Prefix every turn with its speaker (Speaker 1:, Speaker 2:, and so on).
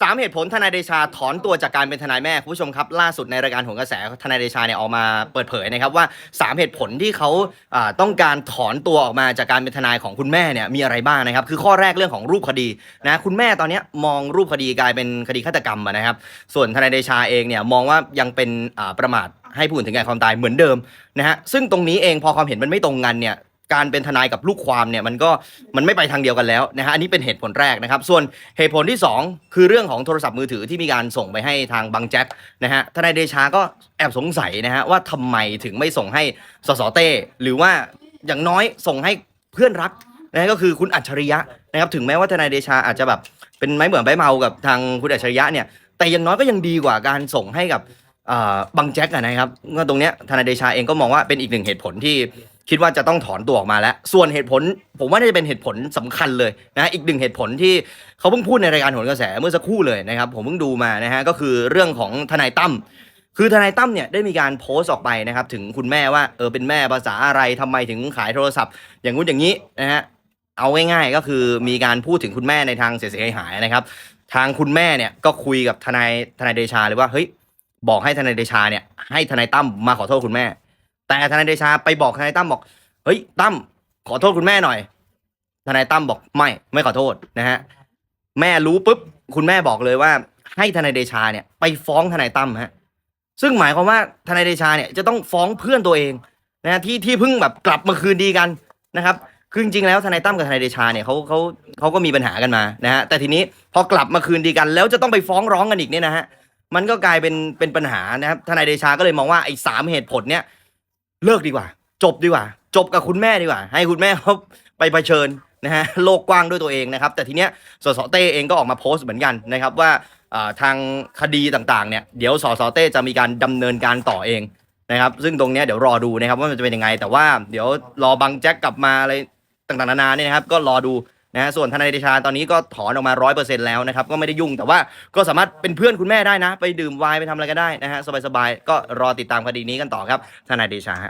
Speaker 1: สามเหตุผลทนายเดชาถอนตัวจากการเป็นทนายแม่คุณผู้ชมครับ ล่าสุดในรายการหนกระแสทนายเดชาเนี่ยออกมาเปิดเผยนะครับว่าสามเหตุผลที่เขาต้องการถอนตัวออกมาจากการเป็นทนายของคุณแม่เนี่ยมีอะไรบ้างนะครับ คือข้อแรกเรื่องของรูปคดีนะคุณแม่ตอนนี้มองรูปคดีกลายเป็นคดีฆาตกรรมนะครับ ส่วนทนายเดชาเองเนี่ยมองว่ายังเป็นประมาทให้ผู้อื่นถึงแก่ความตายเหมือนเดิมนะฮะซึ่งตรงนี้เองพอความเห็นมันไม่ตรงกันเนี่ย การเป็นทนายกับลูกความเนี่ยมันก็มันไม่ไปทางเดียวกันแล้วนะฮะอันนี้เป็นเหตุผลแรกนะครับ ส่วนเหตุผลที่ 2 คือเรื่องของโทรศัพท์มือถือที่มีการส่งไปให้ทางบังแจ็คนะฮะทนายเดชาก็แอบสงสัยนะฮะว่าทำไมถึงไม่ส่งให้สสเต้หรือว่าอย่างน้อยส่งให้เพื่อนรักนะฮะก็คือคุณอัจฉริยะนะครับถึงแม้ว่าทนายเดชาอาจจะแบบเป็นไม้เหมือนไม้เมากับทางคุณอัจฉริยะเนี่ยแต่อย่างน้อยก็ยังดีกว่าการส่งให้กับบังแจ็คนะครับก็ตรงเนี้ยทนายเดชาเองก็มองว่าเป็นอีกหนึ่งเหตุผลที่ คิดว่าจะต้องถอนตัวออกมาแล้ว ส่วนเหตุผล ผมว่าน่าจะเป็นเหตุผลสำคัญเลยนะอีกหนึ่งเหตุผลที่เขาเพิ่งพูดในรายการโหนกระแสเมื่อสักครู่เลยนะครับ ผมเพิ่งดูมานะฮะก็คือเรื่องของทนายตั้มคือทนายตั้มเนี่ยได้มีการโพสต์ออกไปนะครับ ถึงคุณแม่ว่าเออเป็นแม่ภาษาอะไรทำไมถึงขายโทรศัพท์ อย่างงู้นอย่างนี้นะฮะเอาง่ายๆก็คือมีการพูดถึงคุณแม่ในทางเสียหายนะครับ ทางคุณแม่เนี่ยก็คุยกับทนายทนายเดชาเลยว่าเฮ้ยบอกให้ทนายเดชาเนี่ยให้ทนายตั้มมาขอโทษคุณแม่ แต่ทนายเดชาไปบอกทนายตั้มบอก เฮ้ยตั้มขอโทษคุณแม่หน่อย ทนายตั้มบอกไม่ไม่ขอโทษนะฮะแม่รู้ปุ๊บคุณแม่บอกเลยว่า ให้ทนายเดชาเนี่ยไปฟ้องทนายตั้มฮะซึ่งหมายความว่าทนายเดชาเนี่ยจะต้องฟ้องเพื่อนตัวเองนะที่ที่เพิ่งแบบกลับมาคืนดีกันนะครับคือจริงๆแล้วทนายตั้มกับทนายเดชาเนี่ยเขาเขาเขาก็มีปัญหากันมานะฮะแต่ทีนี้พอกลับมาคืนดีกัน แล้วจะต้องไปฟ้องร้องกันอีกเนี่ยนะฮะมันก็กลายเป็นเป็นปัญหานะครับทนายเดชาก็เลยมองว่าไอ้สามเหตุผลเนี่ย เลิกดีกว่า จบดีกว่า จบกับคุณแม่ดีกว่า ให้คุณแม่เขาไปเผชิญนะฮะโลกกว้างด้วยตัวเองนะครับ แต่ทีเนี้ยสสเต้เองก็ออกมาโพสต์เหมือนกันนะครับว่าทางคดีต่างๆเนี่ยเดี๋ยวสสเต้จะมีการดำเนินการต่อเองนะครับ ซึ่งตรงเนี้ยเดี๋ยวรอดูนะครับว่ามันจะเป็นยังไง แต่ว่าเดี๋ยวรอบังแจ็คกลับมาอะไรต่างๆนานาเนี่ยนะครับ ก็รอดู นะฮะส่วนทนายเดชาตอนนี้ก็ถอนออกมาร้อยเปอร์เซ็นต์แล้วนะครับ ก็ไม่ได้ยุ่งแต่ว่าก็สามารถเป็นเพื่อนคุณแม่ได้นะ ไปดื่มไวน์ไปทำอะไรก็ได้นะฮะสบายๆก็รอติดตามคดีนี้กันต่อครับทนายเดชาฮะ